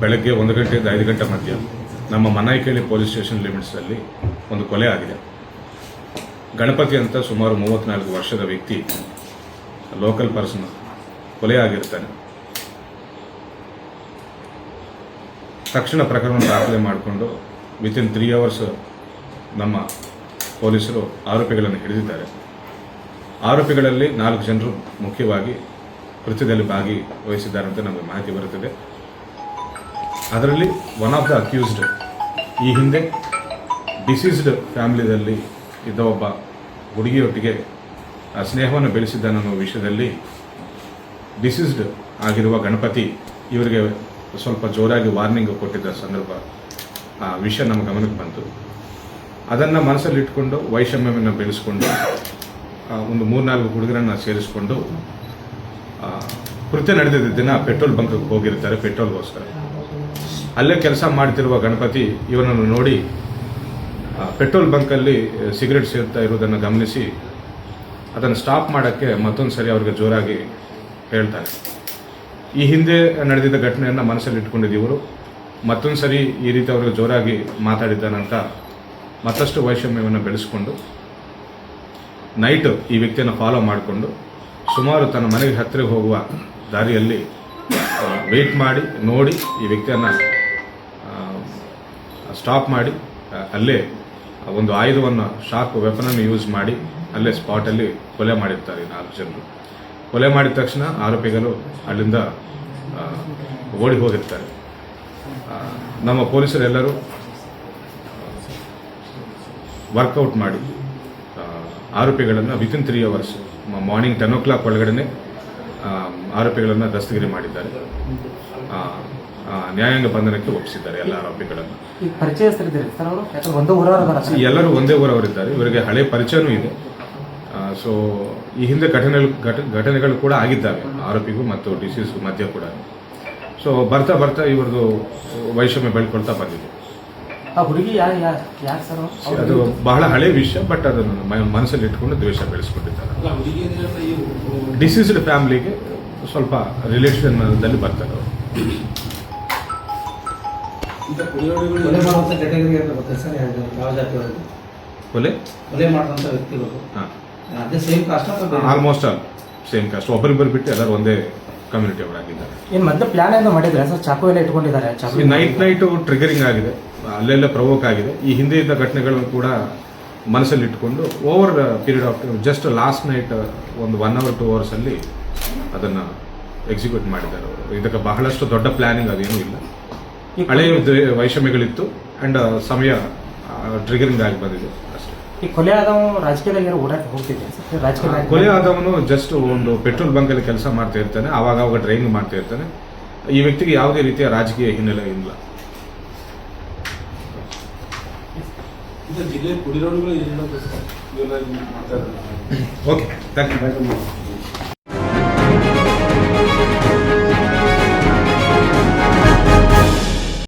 ಬೆಳಗ್ಗೆ ಒಂದು ಗಂಟೆಯಿಂದ ಐದು ಗಂಟೆ ಮಧ್ಯ ನಮ್ಮ ಮನಾಯಿಕೇಳಿ ಪೊಲೀಸ್ ಸ್ಟೇಷನ್ ಲಿಮಿಟ್ಸಲ್ಲಿ ಒಂದು ಕೊಲೆ ಆಗಿದೆ. ಗಣಪತಿ ಅಂತ ಸುಮಾರು ಮೂವತ್ತ್ನಾಲ್ಕು ವರ್ಷದ ವ್ಯಕ್ತಿ, ಲೋಕಲ್ ಪರ್ಸನ್, ಕೊಲೆ ಆಗಿರ್ತಾನೆ. ತಕ್ಷಣ ಪ್ರಕರಣ ದಾಖಲೆ ಮಾಡಿಕೊಂಡು ವಿತಿನ್ ತ್ರೀ ಅವರ್ಸ್ ನಮ್ಮ ಪೊಲೀಸರು ಆರೋಪಿಗಳನ್ನು ಹಿಡಿದಿದ್ದಾರೆ. ಆರೋಪಿಗಳಲ್ಲಿ ನಾಲ್ಕು ಜನರು ಮುಖ್ಯವಾಗಿ ಕೃತ್ಯದಲ್ಲಿ ಭಾಗಿವಹಿಸಿದ್ದಾರೆ ಅಂತ ನಮಗೆ ಮಾಹಿತಿ ಬರುತ್ತದೆ. ಅದರಲ್ಲಿ ಒನ್ ಆಫ್ ದ ಅಕ್ಯೂಸ್ಡ್ ಈ ಹಿಂದೆ ಡಿಸೀಸ್ಡ್ ಫ್ಯಾಮಿಲಿದಲ್ಲಿ ಇದ್ದ ಒಬ್ಬ ಹುಡುಗಿಯೊಟ್ಟಿಗೆ ಸ್ನೇಹವನ್ನು ಬೆಳೆಸಿದ್ದಾನೆ ಅನ್ನೋ ವಿಷಯದಲ್ಲಿ ಡಿಸೀಸ್ಡ್ ಆಗಿರುವ ಗಣಪತಿ ಇವರಿಗೆ ಸ್ವಲ್ಪ ಜೋರಾಗಿ ವಾರ್ನಿಂಗ್ ಕೊಟ್ಟಿದ್ದ ಸಂದರ್ಭ, ಆ ವಿಷಯ ನಮ್ಮ ಗಮನಕ್ಕೆ ಬಂತು. ಅದನ್ನು ಮನಸ್ಸಲ್ಲಿಟ್ಕೊಂಡು, ವೈಷಮ್ಯವನ್ನು ಬೆಳೆಸ್ಕೊಂಡು ಒಂದು ಮೂರ್ನಾಲ್ಕು ಹುಡುಗರನ್ನು ಸೇರಿಸ್ಕೊಂಡು ಕೃತ್ಯ ನಡೆದಿದ್ದ ದಿನ ಪೆಟ್ರೋಲ್ ಬಂಕ್ಗೆ ಹೋಗಿರ್ತಾರೆ, ಪೆಟ್ರೋಲ್ಗೋಸ್ಕರ. ಅಲ್ಲೇ ಕೆಲಸ ಮಾಡ್ತಿರುವ ಗಣಪತಿ ಇವನನ್ನು ನೋಡಿ ಪೆಟ್ರೋಲ್ ಬಂಕಲ್ಲಿ ಸಿಗರೆಟ್ ಸೇರ್ತಾ ಇರೋದನ್ನು ಗಮನಿಸಿ, ಅದನ್ನು ಸ್ಟಾಪ್ ಮಾಡೋಕ್ಕೆ ಮತ್ತೊಂದು ಸರಿ ಅವ್ರಿಗೆ ಜೋರಾಗಿ ಹೇಳ್ತಾರೆ. ಈ ಹಿಂದೆ ನಡೆದಿದ್ದ ಘಟನೆಯನ್ನು ಮನಸ್ಸಲ್ಲಿ ಇಟ್ಕೊಂಡಿದ್ದೀವರು ಮತ್ತೊಂದು ಸರಿ ಈ ರೀತಿ ಅವ್ರಿಗೆ ಜೋರಾಗಿ ಮಾತಾಡಿದ್ದಾನಂತ ಮತ್ತಷ್ಟು ವೈಷಮ್ಯವನ್ನು ಬೆಳೆಸ್ಕೊಂಡು, ನೈಟ್ ಈ ವ್ಯಕ್ತಿಯನ್ನು ಫಾಲೋ ಮಾಡಿಕೊಂಡು, ಸುಮಾರು ತನ್ನ ಮನೆಗೆ ಹತ್ತಿರ ಹೋಗುವ ದಾರಿಯಲ್ಲಿ ವೆಯ್ಟ್ ಮಾಡಿ, ನೋಡಿ ಈ ವ್ಯಕ್ತಿಯನ್ನು ಸ್ಟಾಪ್ ಮಾಡಿ ಅಲ್ಲೇ ಒಂದು ಆಯುಧವನ್ನು ಶಾಕ್ ವೆಪನನ್ನು ಯೂಸ್ ಮಾಡಿ, ಅಲ್ಲೇ ಸ್ಪಾಟಲ್ಲಿ ಕೊಲೆ ಮಾಡಿರ್ತಾರೆ ನಾಲ್ಕು ಜನರು. ಕೊಲೆ ಮಾಡಿದ ತಕ್ಷಣ ಆರೋಪಿಗಳು ಅಲ್ಲಿಂದ ಓಡಿ ಹೋಗಿರ್ತಾರೆ. ನಮ್ಮ ಪೊಲೀಸರೆಲ್ಲರೂ ವರ್ಕೌಟ್ ಮಾಡಿ ಆರೋಪಿಗಳನ್ನು within three hours morning ten o'clock ಒಳಗಡೆ ಆರೋಪಿಗಳನ್ನು ದಸ್ತಗಿರಿ ಮಾಡಿದ್ದಾರೆ. ನ್ಯಾಯಾಂಗ ಬಂಧನಕ್ಕೆ ಒಪ್ಪಿಸಿದ್ದಾರೆ ಎಲ್ಲ ಆರೋಪಿಗಳನ್ನು. ಈಗ ಪರಿಚಯಸ್ಥರಿದ್ದೀರಿ ಸರ್ ಅವರು? ಯಾಕಂದ್ರೆ ಒಂದೇ ಊರವರ ಬರ ಎಲ್ಲರೂ ಒಂದೇ ಊರವರಿದ್ದಾರೆ ಇವರಿಗೆ ಹಳೆ ಪರಿಚಯನೂ ಇದೆ. ಸೊ ಈ ಹಿಂದೆ ಘಟನೆ ಘಟನೆಗಳು ಕೂಡ ಆಗಿದ್ದಾವೆ. ಆರೋಪಿಗೂ ಮತ್ತು ಡಿಸೀಸ್ ಮಧ್ಯ ಕೂಡ. ಸೊ ಬರ್ತಾ ಬರ್ತಾ ಇವ್ರದ್ದು ವೈಷಮ್ಯ ಬೆಳ್ಕೊಳ್ತಾ ಬಂದಿದೆ. ಆ ಹುಡುಗಿ ಯಾ ಯಾ ಸರ್ ಅದು ಬಹಳ ಹಳೆ ವಿಷಯ ಬಟ್ ಅದನ್ನು ಮನಸ್ಸಲ್ಲಿ ಇಟ್ಕೊಂಡು ದ್ವೇಷ ಬೆಳೆಸ್ಕೊಂಡಿದ್ದಾರೆ. ಡಿಸೀಸ್ಡ್ ಫ್ಯಾಮಿಲಿಗೆ ಸ್ವಲ್ಪ ರಿಲೇಷನ್ದಲ್ಲಿ ಬರ್ತಾರೆ ಅವರು. ಕೊಲೆ ಮಾಡುವಂತ ಕೆಟಗರಿ ಅಂತ ಗೊತ್ತಾ ಸರ್? ಯಾವ್ದು? ಯಾವ ಜಾತಿಯವರು ಕೊಲೆ? ಕೊಲೆ ಮಾಡುವಂತ ವ್ಯಕ್ತಿಗಳು ಹಾಂ. ಅದೇ ಸೇಮ್ ಕಾಸ್ಟ್ ಅಥವಾ ಆಲ್ಮೋಸ್ಟ್ ಆಲ್ ಸೇಮ್ ಕಾಸ್ಟ್ ಒಬ್ಬರಿಬ್ಬರು ಬಿಟ್ಟು ಎಲ್ಲರೂ ಒಂದೇ ಕಮ್ಯುನಿಟಿ ಅವರಾಗಿದ್ದಾರೆ. ಏನು ಮತ್ತೆ ಪ್ಲಾನ್ ಏನೋ ಮಾಡಿದ್ರೆ ಸರ್? ಚಾಕು ಎಲ್ಲ ಇಟ್ಕೊಂಡಿದ್ದಾರೆ ಚಾಕು ಈ ನೈಟ್ ನೈಟ್ ಟ್ರಿಗರಿಂಗ್ ಆಗಿದೆ. ಅಲ್ಲೆಲ್ಲ ಪ್ರವೋಕ್ ಆಗಿದೆ. ಈ ಹಿಂದೆ ಇದ್ದ ಘಟನೆಗಳನ್ನು ಕೂಡ ಮನಸ್ಸಲ್ಲಿ ಇಟ್ಕೊಂಡು over period of just last night ಒಂದು ಒನ್ ಅವರ್ ಟೂ ಅವರ್ಸಲ್ಲಿ ಅದನ್ನು ಎಕ್ಸಿಕ್ಯೂಟ್ ಮಾಡಿದ್ದಾರೆ ಅವರು. ಇದಕ್ಕೆ ಬಹಳಷ್ಟು ದೊಡ್ಡ ಪ್ಲಾನಿಂಗ್ ಅದೇನೂ ಇಲ್ಲ. ಹಳೆಯ ದ್ವೇ- ವೈಷಮ್ಯಗಳಿತ್ತು ಅಂಡ್ ಸಮಯ ಟ್ರಿಗರಿಂಗ್ ಆಗಿ ಬಂದಿದೆ ಅಷ್ಟೇ. ಈ ಕೊಲೆ ಆದವ ರಾಜಕೀಯದಾಗ ಓಡಾಕೆ ಓಡಾಟ ಹೋಗ್ತಿದ್ದೆ ರಾಜಕೀಯ ಕೊಲೆ ಆದವನು ಜಸ್ಟ್ ಒಂದು ಪೆಟ್ರೋಲ್ ಬಂಕಲ್ಲಿ ಕೆಲಸ ಮಾಡ್ತಾ ಇರ್ತಾನೆ ಆವಾಗ ಅವಾಗ ಡ್ರೈವಿಂಗ್ ಮಾಡ್ತಾ ಇರ್ತಾನೆ. ಈ ವ್ಯಕ್ತಿಗೆ ಯಾವುದೇ ರೀತಿಯ ರಾಜಕೀಯ ಹಿನ್ನೆಲೆ ಇಲ್ಲ. Okay thank you